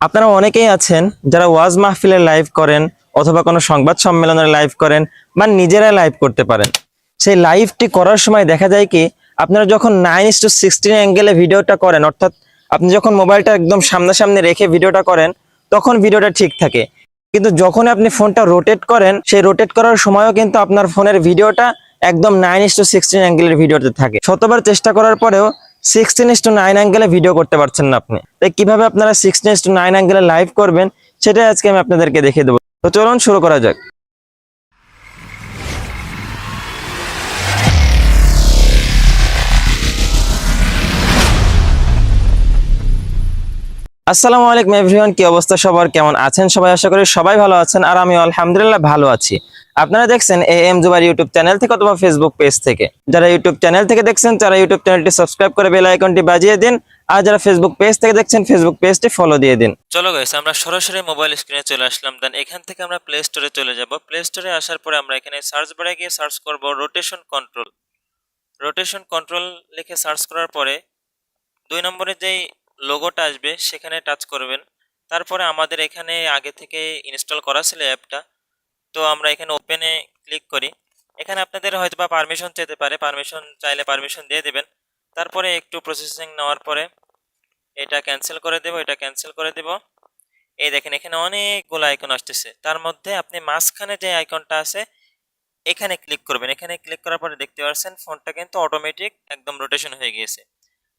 আপনারা অনেকেই আছেন যারা ওয়াজ মাহফিলের লাইভ করেন অথবা কোনো সংবাদ সম্মেলনের লাইভ করেন বা নিজেরাই লাইভ করতে পারেন। সেই লাইভটি করার সময় দেখা যায় কি, আপনারা যখন নাইন ইস টু সিক্সটিন অ্যাঙ্গেলে ভিডিওটা করেন, অর্থাৎ আপনি যখন মোবাইলটা একদম সামনাসামনি রেখে ভিডিওটা করেন, তখন ভিডিওটা ঠিক থাকে। কিন্তু যখন আপনি ফোনটা রোটেট করেন, সেই রোটেট করার সময়ও কিন্তু আপনার ফোনের ভিডিওটা একদম নাইন ইস টু সিক্সটিন অ্যাঙ্গেলের ভিডিওতে থাকে। শতবার চেষ্টা করার পরেও সিক্সটিন ইস টু নাইন অ্যাঙ্গেলে ভিডিও করতে পারছেন না আপনি। তাই কীভাবে আপনারা সিক্সটিন ইস টু নাইন অ্যাঙ্গেলে লাইভ করবেন, সেটাই আজকে আমি আপনাদেরকে দেখিয়ে দেবো। তো চলুন শুরু করা যাক। আসসালামু আলাইকুম এভরিওয়ান কি অবস্থা? সবার কেমন আছেন? সবাই আশা করি সবাই ভালো আছেন আর আমি আলহামদুলিল্লাহ ভালো আছি। আপনারা দেখছেন A M Zubai YouTube channel থেকে অথবা ফেসবুক পেজ থেকে। যারা ইউটিউব চ্যানেল থেকে দেখছেন, তারা ইউটিউব চ্যানেলটি সাবস্ক্রাইব করে বেল আইকনটি বাজিয়ে দিন। আর যারা ফেসবুক পেজ থেকে দেখছেন ফেসবুক পেজটি ফলো দিয়ে দিন। চলো গাইস আমরা সরাসরি মোবাইল স্ক্রিনে চলে আসলাম। দেন এখান থেকে আমরা প্লে স্টোরে চলে যাব। প্লে স্টোরে আসার পরে আমরা এখানে সার্চ বারে গিয়ে সার্চ করব রোটেশন কন্ট্রোল রোটেশন কন্ট্রোল লিখে সার্চ করার পরে দুই নম্বরে যেই লোগোটা আসবে, সেখানে টাচ করবেন। তারপরে আমাদের এখানে আগে থেকে ইনস্টল করা ছিল অ্যাপটা। তো আমরা এখানে ওপেনে ক্লিক করি। এখানে আপনাদের হয়তো বা পারমিশন চেতে পারে পারমিশন চাইলে পারমিশন দিয়ে দেবেন। তারপরে একটু প্রসেসিং নেওয়ার পরে এটা ক্যান্সেল করে দেব, এটা ক্যান্সেল করে দেব। এই দেখেন, এখানে অনেকগুলো আইকন আসতেছে। তার মধ্যে আপনি মাঝখানে যে আইকনটা আছে, এখানে ক্লিক করবেন। এখানে ক্লিক করার পরে দেখতে পাচ্ছেন ফোনটা কিন্তু অটোমেটিক একদম রোটেশন হয়ে গিয়েছে।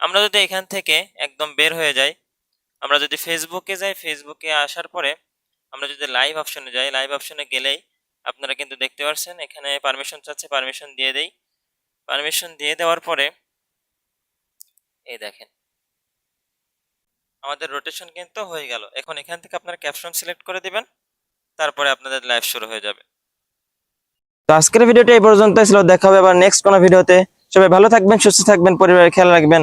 আমরা যদি এখান থেকে একদম বের হয়ে যাই, আমরা যদি ফেসবুকে যাই ফেসবুকে আসার পরে আমরা যদি লাইভ অপশনে যাই লাইভ অপশনে গেলেই আপনারা কিন্তু দেখতে পাচ্ছেন এখানে পারমিশন চাচ্ছে পারমিশন দিয়ে দেই। পারমিশন দিয়ে দেওয়ার পরে, এই দেখেন। আমাদের রোটেশন কিন্তু হয়ে গেল। এখন এখান থেকে আপনারা ক্যাপশন সিলেক্ট করে দিবেন, তারপরে আপনাদের লাইভ শুরু হয়ে যাবে। তো আজকের ভিডিওটা এই পর্যন্ত ছিল। দেখা হবে আবার নেক্সট কোনো ভিডিওতে। সবাই ভালো থাকবেন, সুস্থ থাকবেন, পরিবারের খেয়াল রাখবেন।